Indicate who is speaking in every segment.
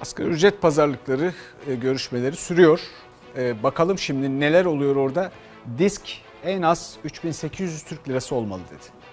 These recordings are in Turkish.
Speaker 1: Asgari ücret pazarlıkları e, görüşmeleri sürüyor. E, bakalım şimdi neler oluyor orada. Disk en az 3800 Türk lirası olmalı dedi.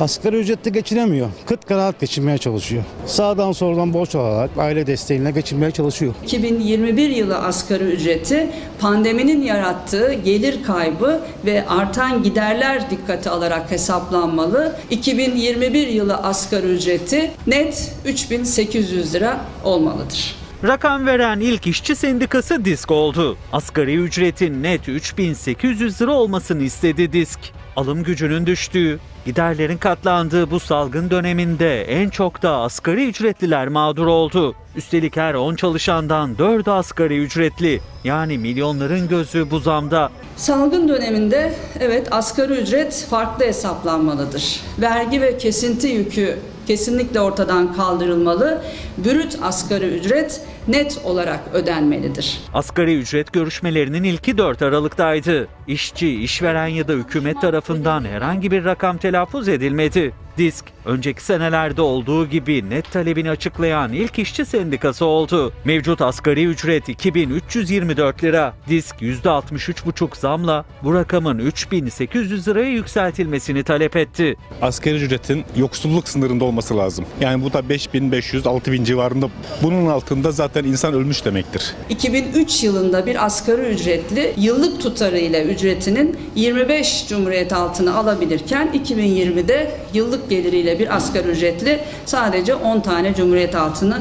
Speaker 2: Asgari ücretle geçinemiyor. Kıt kanaat geçinmeye çalışıyor. Sağdan soldan borç alarak aile desteğiyle geçinmeye çalışıyor.
Speaker 3: 2021 yılı asgari ücreti pandeminin yarattığı gelir kaybı ve artan giderler dikkate alarak hesaplanmalı. 2021 yılı asgari ücreti net 3800 lira olmalıdır.
Speaker 4: Rakam veren ilk işçi sendikası DİSK oldu. Asgari ücretin net 3800 lira olmasını istedi DİSK. Alım gücünün düştüğü, giderlerin katlandığı bu salgın döneminde en çok da asgari ücretliler mağdur oldu. Üstelik her 10 çalışandan 4'ü asgari ücretli. Yani milyonların gözü bu zamda.
Speaker 3: Salgın döneminde evet asgari ücret farklı hesaplanmalıdır. Vergi ve kesinti yükü kesinlikle ortadan kaldırılmalı. Brüt asgari ücret net olarak ödenmelidir.
Speaker 4: Asgari ücret görüşmelerinin ilki 4 Aralık'taydı. İşçi, işveren ya da hükümet tarafından herhangi bir rakam telaffuz edilmedi. Disk, önceki senelerde olduğu gibi net talebini açıklayan ilk işçi sendikası oldu. Mevcut asgari ücret 2324 lira. Disk %63,5 zamla bu rakamın 3800 liraya yükseltilmesini talep etti.
Speaker 5: asgari ücretin yoksulluk sınırında olması lazım. Yani bu da 5500-6000 civarında. Bunun altında zaten insan ölmüş demektir.
Speaker 3: 2003 yılında bir asgari ücretli yıllık tutarıyla ücretinin 25 cumhuriyet altını alabilirken 2020'de yıllık geliriyle bir asgari ücretli sadece 10 tane cumhuriyet altını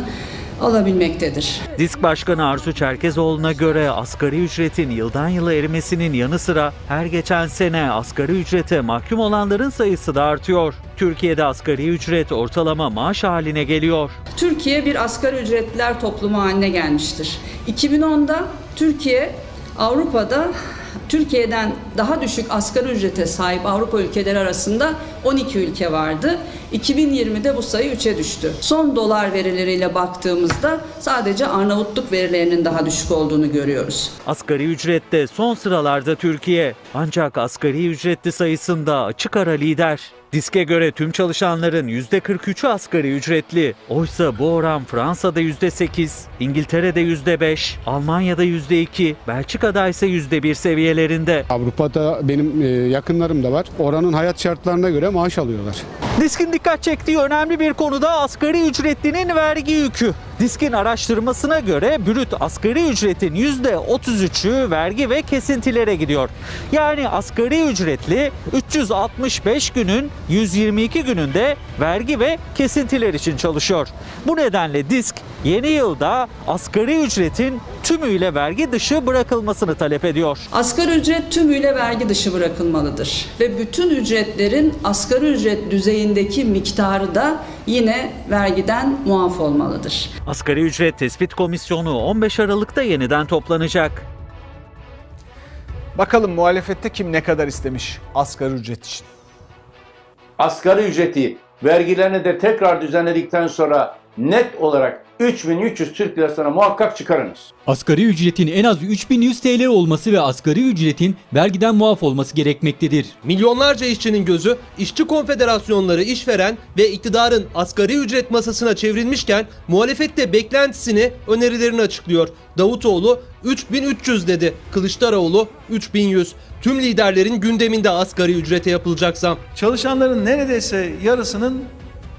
Speaker 3: alabilmektedir.
Speaker 4: Disk Başkanı Arzu Çerkezoğlu'na göre asgari ücretin yıldan yıla erimesinin yanı sıra her geçen sene asgari ücrete mahkum olanların sayısı da artıyor. Türkiye'de asgari ücret ortalama maaş haline geliyor.
Speaker 3: Türkiye bir asgari ücretliler toplumu haline gelmiştir. 2010'da Türkiye Avrupa'da Türkiye'den daha düşük asgari ücrete sahip Avrupa ülkeleri arasında 12 ülke vardı. 2020'de bu sayı 3'e düştü. Son dolar verileriyle baktığımızda sadece Arnavutluk verilerinin daha düşük olduğunu görüyoruz.
Speaker 4: Asgari ücrette son sıralarda Türkiye. Ancak asgari ücretli sayısında açık ara lider. Diske göre tüm çalışanların %43'ü asgari ücretli. Oysa bu oran Fransa'da %8, İngiltere'de %5, Almanya'da %2, Belçika'da ise %1 seviyelerinde.
Speaker 6: Avrupa'da benim e, yakınlarım da var. Oranın hayat şartlarına göre maaş alıyorlar.
Speaker 4: Diskin dikkat çektiği önemli bir konuda asgari ücretlinin vergi yükü. Diskin araştırmasına göre brüt asgari ücretin %33'ü vergi ve kesintilere gidiyor. Yani asgari ücretli 365 günün 122 gününde vergi ve kesintiler için çalışıyor. Bu nedenle disk yeni yılda asgari ücretin tümüyle vergi dışı bırakılmasını talep ediyor.
Speaker 3: Asgari ücret tümüyle vergi dışı bırakılmalıdır ve bütün ücretlerin asgari ücret düzeyindeki miktarı da yine vergiden muaf olmalıdır.
Speaker 4: Asgari ücret tespit komisyonu 15 Aralık'ta yeniden toplanacak.
Speaker 1: Bakalım muhalefette kim ne kadar istemiş asgari ücret için.
Speaker 7: asgari ücreti vergilerini de tekrar düzenledikten sonra net olarak 3300 Türk lirasına muhakkak çıkarınız.
Speaker 8: Asgari ücretin en az 3100 TL olması ve asgari ücretin vergiden muaf olması gerekmektedir.
Speaker 9: Milyonlarca işçinin gözü işçi konfederasyonları işveren ve iktidarın asgari ücret masasına çevrilmişken muhalefette beklentisini önerilerini açıklıyor. Davutoğlu 3300 dedi. Kılıçdaroğlu 3100. Tüm liderlerin gündeminde asgari ücrete yapılacak zam.
Speaker 10: Çalışanların neredeyse yarısının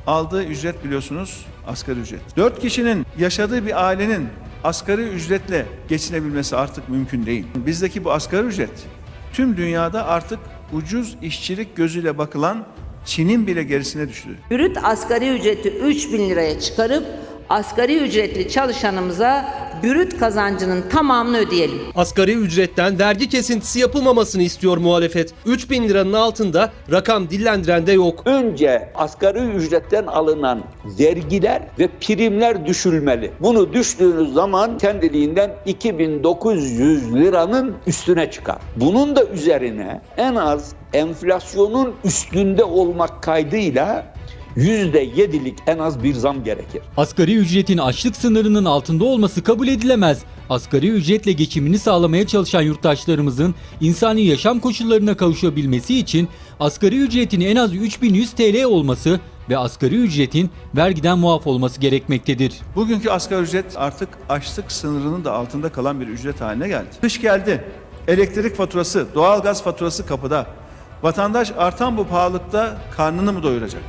Speaker 10: aldığı ücret biliyorsunuz asgari ücret. 4 kişinin yaşadığı bir ailenin asgari ücretle geçinebilmesi artık mümkün değil. Bizdeki bu asgari ücret tüm dünyada artık ucuz işçilik gözüyle bakılan Çin'in bile gerisine düştü.
Speaker 11: Brüt asgari ücreti 3000 liraya çıkarıp asgari ücretli çalışanımıza brüt kazancının tamamını ödeyelim.
Speaker 9: Asgari ücretten vergi kesintisi yapılmamasını istiyor muhalefet. 3000 liranın altında rakam dillendiren de yok.
Speaker 12: Önce asgari ücretten alınan vergiler ve primler düşülmeli. Bunu düştüğünüz zaman kendiliğinden 2900 liranın üstüne çıkar. Bunun da üzerine en az enflasyonun üstünde olmak kaydıyla %7'lik en az bir zam gerekir.
Speaker 8: Asgari ücretin açlık sınırının altında olması kabul edilemez. Asgari ücretle geçimini sağlamaya çalışan yurttaşlarımızın insani yaşam koşullarına kavuşabilmesi için asgari ücretin en az 3100 TL olması ve asgari ücretin vergiden muaf olması gerekmektedir.
Speaker 10: Bugünkü asgari ücret artık açlık sınırının da altında kalan bir ücret haline geldi. Kış geldi. Elektrik faturası, doğalgaz faturası kapıda. Vatandaş artan bu pahalılıkta karnını mı doyuracak?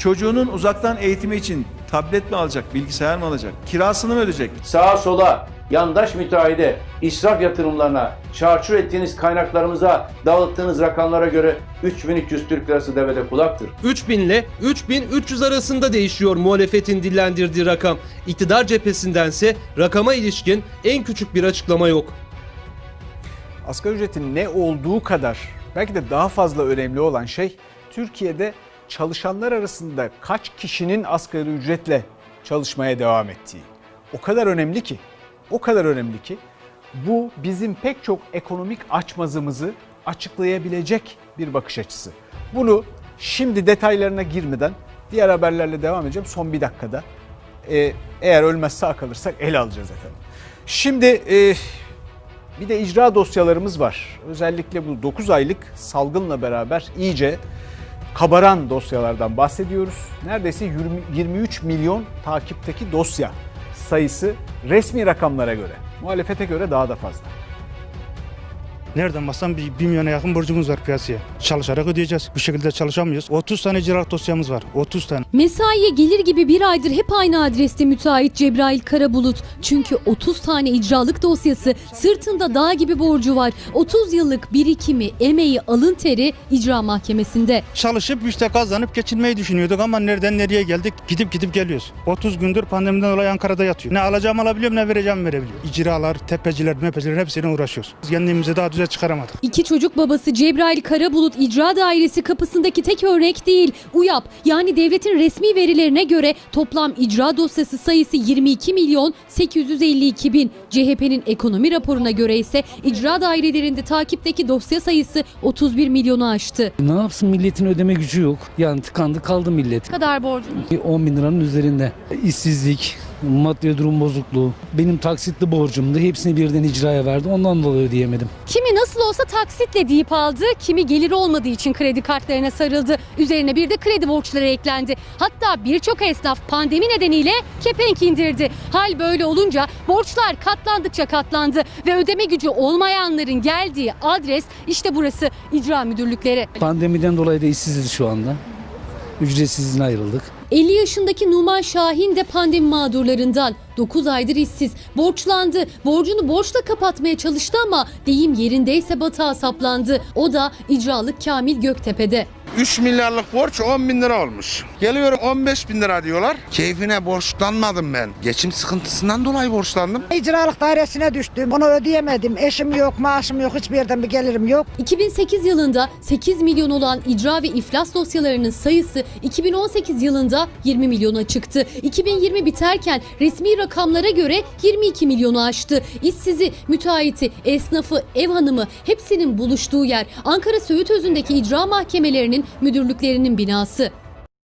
Speaker 10: Çocuğunun uzaktan eğitimi için tablet mi alacak, bilgisayar mı alacak? Kirasını mı ödeyecek?
Speaker 7: Sağa sola, yandaş müteahhide, israf yatırımlarına, çarçur ettiğiniz kaynaklarımıza, dağıttığınız rakamlara göre 3300 Türk lirası devede kulaktır.
Speaker 9: 3000 ile 3300 arasında değişiyor muhalefetin dillendirdiği rakam. İktidar cephesindense rakama ilişkin en küçük bir açıklama yok.
Speaker 1: Asgari ücretin ne olduğu kadar belki de daha fazla önemli olan şey Türkiye'de çalışanlar arasında kaç kişinin asgari ücretle çalışmaya devam ettiği. O kadar önemli ki, o kadar önemli ki bu bizim pek çok ekonomik açmazımızı açıklayabilecek bir bakış açısı. Bunu şimdi detaylarına girmeden diğer haberlerle devam edeceğim son bir dakikada. Ee, eğer ölmez sağ kalırsak ele alacağız efendim. Şimdi e, bir de icra dosyalarımız var. Özellikle bu 9 aylık salgınla beraber iyice kabaran dosyalardan bahsediyoruz. Neredeyse 20 23 milyon takipteki dosya sayısı resmi rakamlara göre. Muhalefete göre daha da fazla.
Speaker 2: Nereden baksan bir, bir milyona yakın borcumuz var piyasaya. Çalışarak ödeyeceğiz. Bu şekilde çalışamıyoruz. 30 tane icraat dosyamız var. 30 tane.
Speaker 13: Mesaiye gelir gibi bir aydır hep aynı adreste müteahhit Cebrail Karabulut. Çünkü 30 tane icralık dosyası, sırtında dağ gibi borcu var. 30 yıllık birikimi, emeği, alın teri icra mahkemesinde.
Speaker 2: Çalışıp işte kazanıp geçinmeyi düşünüyorduk ama nereden nereye geldik gidip gidip geliyoruz. 30 gündür pandemiden dolayı Ankara'da yatıyor. Ne alacağımı alabiliyorum ne vereceğimi verebiliyorum. İcralar, tepeciler, mepeciler hepsiyle uğraşıyoruz. Kendimizi daha düze çıkaramadık.
Speaker 13: İki çocuk babası Cebrail Karabulut İcra Dairesi kapısındaki tek örnek değil. UYAP yani devletin resmi verilerine göre toplam icra dosyası sayısı 22 milyon 852 bin. CHP'nin ekonomi raporuna göre ise icra dairelerinde takipteki dosya sayısı 31 milyonu aştı.
Speaker 14: Ne yapsın milletin ödeme gücü yok. Yani tıkandı kaldı millet.
Speaker 13: kadar borcunuz?
Speaker 14: 10 bin liranın üzerinde. İşsizlik, maddi durum bozukluğu. Benim taksitli borcumdu. Hepsini birden icraya verdi. Ondan dolayı ödeyemedim.
Speaker 13: Kimi nasıl olsa taksitle deyip aldı, kimi gelir olmadığı için kredi kartlarına sarıldı. Üzerine bir de kredi borçları eklendi. Hatta birçok esnaf pandemi nedeniyle kepenk indirdi. Hal böyle olunca borçlar katlandıkça katlandı ve ödeme gücü olmayanların geldiği adres işte burası icra müdürlükleri.
Speaker 14: Pandemiden dolayı da işsiziz şu anda. Ücretsiz izne ayrıldık.
Speaker 13: 50 yaşındaki Numan Şahin de pandemi mağdurlarından. 9 aydır işsiz. Borçlandı. Borcunu borçla kapatmaya çalıştı ama deyim yerindeyse batağa saplandı. O da icralık Kamil Göktepe'de.
Speaker 15: 3 milyarlık borç 10 bin lira olmuş. Geliyorum 15 bin lira diyorlar. Keyfine borçlanmadım ben. Geçim sıkıntısından dolayı borçlandım.
Speaker 16: İcralık dairesine düştüm. Onu ödeyemedim. Eşim yok, maaşım yok, hiçbir yerden bir gelirim yok.
Speaker 13: 2008 yılında 8 milyon olan icra ve iflas dosyalarının sayısı 2018 yılında 20 milyona çıktı. 2020 biterken resmi rakamlara göre 22 milyonu aştı. İşsizi, müteahhiti, esnafı, ev hanımı hepsinin buluştuğu yer Ankara Söğütözü'ndeki icra mahkemelerinin müdürlüklerinin binası.